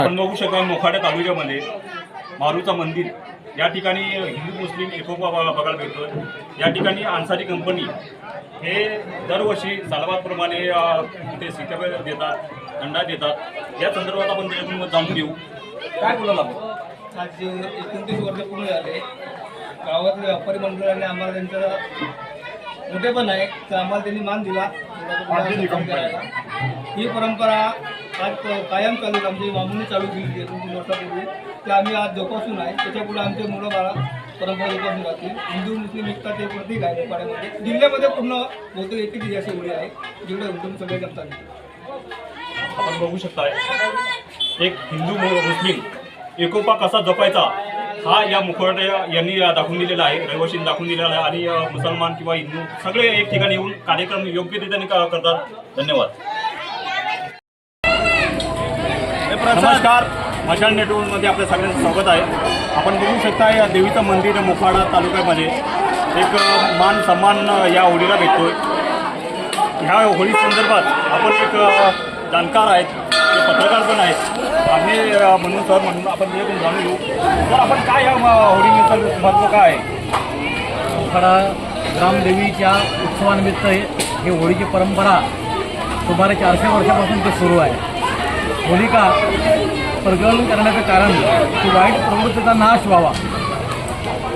आपण बघू शकता मोखाड्या तालुक्यामध्ये मारूचं मंदिर या ठिकाणी हिंदू मुस्लिम एकोपा बघा- बघायला भेटतोय या ठिकाणी अन्सारी कंपनी हे दरवर्षी अ, इथे सीताफळ देतात अंडा देतात. या संदर्भात आपण त्याच्यातून जाणून घेऊ. काय बोलायला आपण? आज एकोणतीस वर्ष पूर्ण झाले. गावातल्या व्यापारी मंडळाने आम्हाला त्यांचं मोठेपण आहे. तर आम्हाला त्यांनी मान दिला. ही परंपरा आज कायम चालू आमचे आमची चालू केली एकोणतीस वर्षापूर्वी ते आम्ही आज जोपासून आहे. त्याच्यापुढे आमचे मुलं बाळा परंपरा जोपासून राहतील. हिंदू मुस्लिम एकता ते प्रतीक आहे पाड्यामध्ये जिल्ह्यामध्ये पूर्ण बहुतेक एक अशी होळी आहे जेवढे उठून सगळे जमतात. आपण बघू शकता एक हिंदू मु- मुस्लिम एकोपा कसा जपायचा हा या मुखवटे यांनी दाखवून दिलेला आहे. रहिवाशींनी दाखवून दिलेला आहे. आणि मुसलमान किंवा हिंदू सगळे एक ठिकाणी येऊन कार्यक्रम योग्यरित्याने क- करतात. धन्यवाद. नमस्कार. मशाल नेटवर्कमध्ये आपल्या सगळ्यांचं स्वागत आहे. आपण बघू शकता या देवीचं मंदिर मोखाडा तालुक्यामध्ये एक मान सन्मान या होळीला भेटतोय. ह्या होळी संदर्भात आपण एक जाणकार आहेत ते पत्रकार पण आहेत. आम्ही म्हणून सर म्हणून आपण त्याच्याकडून जाणून घेऊ. तर आपण काय या होळीनिमित्त महत्त्व काय आहे? मोखाडा ग्रामदेवीच्या उत्सवानिमित्त हे ही होळीची परंपरा सुमारे चारशे वर्षापासून ते सुरू आहे. होलिका प्रज्वलन करण्याचं कारण की वाईट प्रवृत्तीचा नाश व्हावा.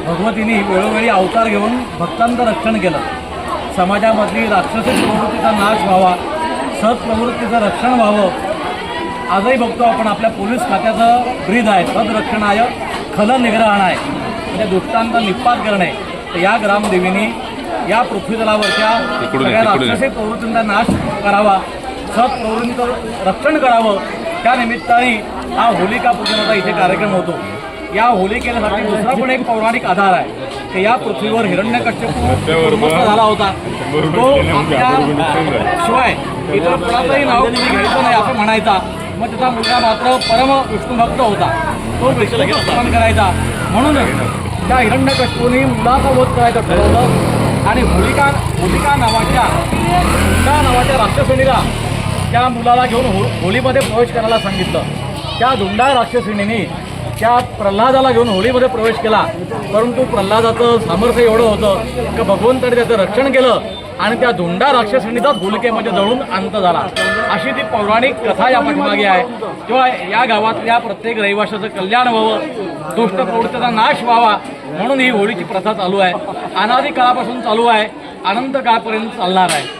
भगवतीने वेळोवेळी अवतार घेऊन भक्तांचं रक्षण केलं. समाजामधली राक्षसी प्रवृत्तीचा नाश व्हावा सत्प्रवृत्तीचं रक्षण व्हावं. आजही बघतो आपण आपल्या पोलीस खात्याचं ब्रीद आहे सदरक्षणाय खल निग्रहणाय. म्हणजे दुष्टांचा निपात करणे. तर या ग्रामदेवीने या पृथ्वीतलावरच्या सगळ्या राक्षसी प्रवृत्तींचा नाश करावा सत्प्रवृत्तीचं रक्षण करावं. त्या निमित्ताने हा होलिका पूजनाचा इथे कार्यक्रम होतो. या होलिकेसाठी दुसरा पण एक पौराणिक आधार आहे. की या पृथ्वीवर हिरण्यकश्यपू झाला होता. तो आपल्या शिवाय इतर कोणाचंही नाव कोणी घ्यायचं नाही असं म्हणायचा. मग त्याचा मुलगा मात्र परम विष्णुभक्त होता. तो विष्णूचं स्मरण करायचा. म्हणूनच त्या हिरण्यकश्यपूने मुलाचा वध करायचं ठरवलं. आणि होलिका होलिका नावाच्या हुंडा नावाच्या राक्षसणीला त्या मुलाला घेऊन हो होळीमध्ये प्रवेश करायला सांगितलं. त्या धुंडा राक्षसिणीने त्या प्रल्हादाला घेऊन होळीमध्ये प्रवेश केला. परंतु प्रल्हादाचं सामर्थ्य एवढं होतं की भगवंताने त्याचं रक्षण केलं आणि त्या धुंडा राक्षसिणीचाच होलिकेमध्ये जळून अंत झाला. अशी ती पौराणिक कथा या पाठीमागे आहे. किंवा या गावातल्या प्रत्येक रहिवाशाचं कल्याण व्हावं दुष्ट प्रवृत्तीचा नाश व्हावा म्हणून ही होळीची प्रथा चालू आहे. अनादी काळापासून चालू आहे. अनंत काळापर्यंत चालणार आहे.